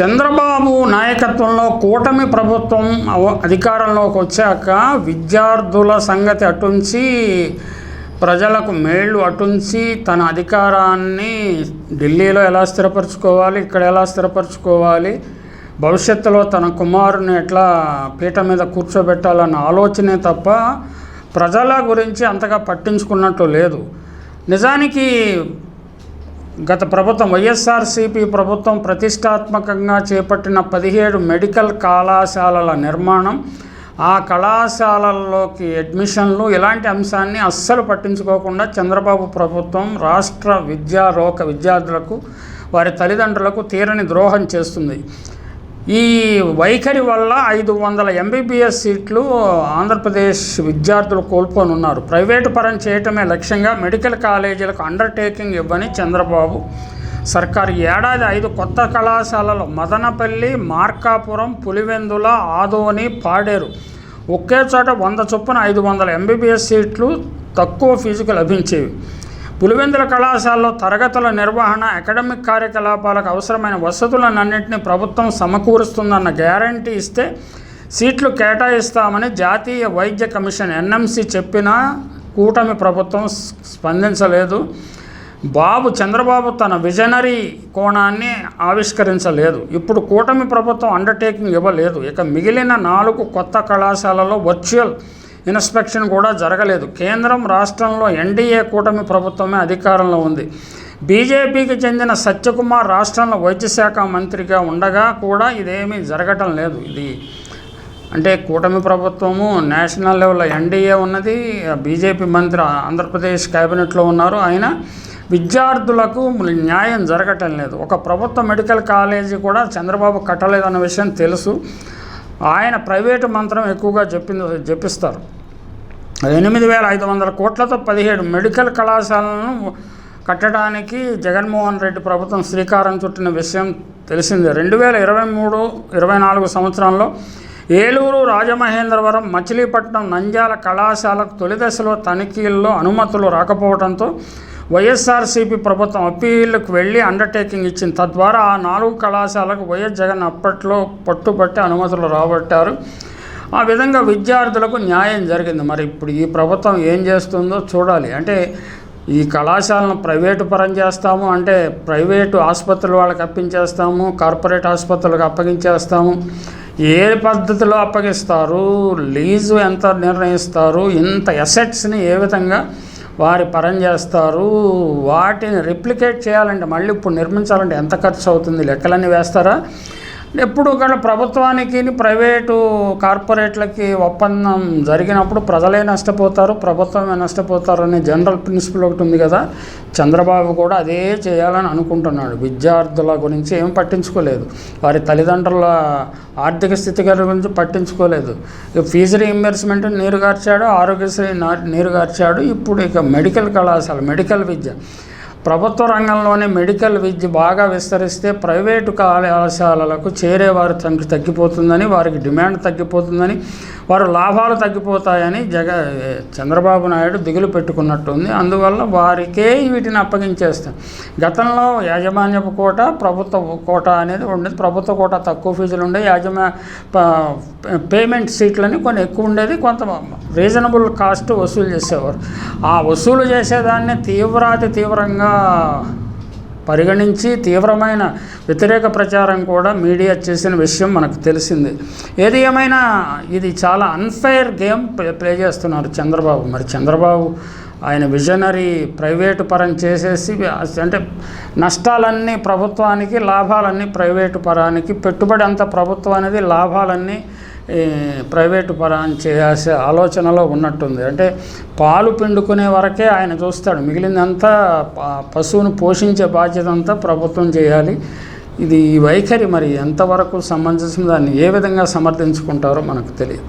చంద్రబాబు నాయకత్వంలో కూటమి ప్రభుత్వం అవ- అధికారంలోకి వచ్చాక విద్యార్థుల సంగతి అటుంచి ప్రజలకు మేళ్ళు అటుంచి తన అధికారాన్ని ఢిల్లీలో ఎలా స్థిరపరచుకోవాలి ఇక్కడ ఎలా స్థిరపరచుకోవాలి భవిష్యత్తులో తన కుమారుని ఎట్లా పీట మీద కూర్చోబెట్టాలన్న ఆలోచనే తప్ప ప్రజల గురించి అంతగా పట్టించుకున్నట్టు లేదు. నిజానికి గత ప్రభుత్వం వైఎస్ఆర్సీపీ ప్రభుత్వం ప్రతిష్టాత్మకంగా చేపట్టిన పదిహేడు మెడికల్ కళాశాలల నిర్మాణం ఆ కళాశాలల్లోకి అడ్మిషన్లు ఇలాంటి అంశాన్ని అస్సలు పట్టించుకోకుండా చంద్రబాబు ప్రభుత్వం రాష్ట్ర విద్యారోక విద్యార్థులకు వారి తల్లిదండ్రులకు తీరని ద్రోహం చేస్తుంది. ఈ వైఖరి వల్ల ఐదు వందల ఎంబీబీఎస్ సీట్లు ఆంధ్రప్రదేశ్ విద్యార్థులు కోల్పోనున్నారు. ప్రైవేటు పరం చేయటమే లక్ష్యంగా మెడికల్ కాలేజీలకు అండర్టేకింగ్ ఇవ్వని చంద్రబాబు. సర్కారు ఏడాది ఐదు కొత్త కళాశాలలు మదనపల్లి మార్కాపురం పులివెందుల ఆదోని పాడేరు. ఒకే చోట వంద చొప్పున ఐదు వందల ఎంబీబీఎస్ సీట్లు తక్కువ ఫీజుకు లభించేవి. పులివెందుల కళాశాలలో తరగతుల నిర్వహణ అకాడమిక్ కార్యకలాపాలకు అవసరమైన వసతులన్నింటినీ ప్రభుత్వం సమకూరుస్తుందన్న గ్యారంటీ ఇస్తే సీట్లు కేటాయిస్తామని జాతీయ వైద్య కమిషన్ ఎన్ఎంసి చెప్పినా కూటమి ప్రభుత్వం స్పందించలేదు. బాబు చంద్రబాబు తన విజనరీ కోణాన్ని ఆవిష్కరించలేదు. ఇప్పుడు కూటమి ప్రభుత్వం అండర్టేకింగ్ ఇవ్వలేదు. ఇక మిగిలిన నాలుగు కొత్త కళాశాలలో వర్చువల్ ఇన్స్పెక్షన్ కూడా జరగలేదు. కేంద్రం రాష్ట్రంలో ఎన్డీఏ కూటమి ప్రభుత్వమే అధికారంలో ఉంది. బీజేపీకి చెందిన సత్యకుమార్ రాష్ట్రంలో వైద్యశాఖ మంత్రిగా ఉండగా కూడా ఇదేమీ జరగటం లేదు. ఇది అంటే కూటమి ప్రభుత్వము నేషనల్ లెవెల్లో ఎన్డీఏ ఉన్నది బీజేపీ మంత్రి ఆంధ్రప్రదేశ్ కేబినెట్లో ఉన్నారు. ఆయన విద్యార్థులకు న్యాయం జరగటం లేదు. ఒక ప్రభుత్వ మెడికల్ కాలేజీ కూడా చంద్రబాబు కట్టలేదన్న విషయం తెలుసు. ఆయన ప్రైవేటు మంత్రం ఎక్కువగా చెప్పింది చెప్పిస్తారు. ఎనిమిది వేల ఐదు వందల కోట్లతో పదిహేడు మెడికల్ కళాశాలను కట్టడానికి జగన్మోహన్ రెడ్డి ప్రభుత్వం శ్రీకారం చుట్టిన విషయం తెలిసిందే. రెండు వేల ఇరవై మూడు ఇరవై నాలుగు సంవత్సరంలో ఏలూరు రాజమహేంద్రవరం మచిలీపట్నం నంద్యాల కళాశాలకు తొలి దశలో తనిఖీల్లో అనుమతులు రాకపోవడంతో వైఎస్ఆర్సీపీ ప్రభుత్వం అప్పీళ్ళకు వెళ్ళి అండర్టేకింగ్ ఇచ్చింది. తద్వారా ఆ నాలుగు కళాశాలకు వైఎస్ జగన్ అప్పట్లో పట్టుబట్టి అనుమతులు రాబట్టారు. ఆ విధంగా విద్యార్థులకు న్యాయం జరిగింది. మరి ఇప్పుడు ఈ ప్రభుత్వం ఏం చేస్తుందో చూడాలి. అంటే ఈ కళాశాలను ప్రైవేటు పరం చేస్తాము అంటే ప్రైవేటు ఆసుపత్రులు వాళ్ళకి అప్పించేస్తాము కార్పొరేట్ ఆసుపత్రులకు అప్పగించేస్తాము. ఏ పద్ధతిలో అప్పగిస్తారు? లీజు ఎంత నిర్ణయిస్తారు? ఇంత ఎసెట్స్ని ఏ విధంగా వారి పరం చేస్తారు. వాటిని రిప్లికేట్ చేయాలంటే మళ్ళీ ఇప్పుడు నిర్మించాలంటే ఎంత ఖర్చు అవుతుంది? లెక్కలన్నీ వేస్తారా? ఎప్పుడు కూడా ప్రభుత్వానికి ప్రైవేటు కార్పొరేట్లకి ఒప్పందం జరిగినప్పుడు ప్రజలే నష్టపోతారు ప్రభుత్వమే నష్టపోతారు అనే జనరల్ ప్రిన్సిపల్ ఒకటి ఉంది కదా. చంద్రబాబు కూడా అదే చేయాలని అనుకుంటున్నాడు. విద్యార్థుల గురించి ఏం పట్టించుకోలేదు. వారి తల్లిదండ్రుల ఆర్థిక స్థితి గురించి పట్టించుకోలేదు. ఫీజు రీఎంబర్స్మెంట్ నీరుగార్చాడు ఆరోగ్యశ్రీ నా- ఇప్పుడు ఇక మెడికల్ కళాశాల మెడికల్ విద్య. ప్రభుత్వ రంగంలోనే మెడికల్ విద్య బాగా విస్తరిస్తే ప్రైవేటు కళాశాలలకు చేరే వారి సంఖ్య తగ్గిపోతుందని వారికి డిమాండ్ తగ్గిపోతుందని వారు లాభాలు తగ్గిపోతాయని జగ చంద్రబాబు నాయుడు దిగులు పెట్టుకున్నట్టుంది. అందువల్ల వారికే వీటిని అప్పగించేస్తాం. గతంలో యాజమాన్యపు కోట ప్రభుత్వ కోట అనేది ఉండేది. ప్రభుత్వ కోట తక్కువ ఫీజులు ఉండే యాజమా పేమెంట్ సీట్లని కొన్ని ఎక్కువ ఉండేది. కొంత రీజనబుల్ కాస్ట్ వసూలు చేసేవారు. ఆ వసూలు చేసేదాన్ని తీవ్రాతి తీవ్రంగా పరిగణించి తీవ్రమైన వ్యతిరేక ప్రచారం కూడా మీడియా చేసిన విషయం మనకు తెలిసింది. ఏది ఏమైనా ఇది చాలా అన్ఫైర్ గేమ్ ప్లే ప్లే చేస్తున్నారు చంద్రబాబు. మరి చంద్రబాబు ఆయన విజనరీ ప్రైవేటు పరం చేసేసి అంటే నష్టాలన్నీ ప్రభుత్వానికి లాభాలన్నీ ప్రైవేటు పరానికి పెట్టుబడి అంతా ప్రభుత్వానికి లాభాలన్నీ ప్రైవేటు పరాన్ని చేయాల్సే ఆలోచనలో ఉన్నట్టుంది. అంటే పాలు పిండుకునే వరకే ఆయన చూస్తాడు. మిగిలిందంతా పశువును పోషించే బాధ్యత అంతా ప్రభుత్వం చేయాలి. ఇది ఈ వైఖరి మరి ఎంతవరకు సమంజసం దాన్ని ఏ విధంగా సమర్థించుకుంటారో మనకు తెలియదు.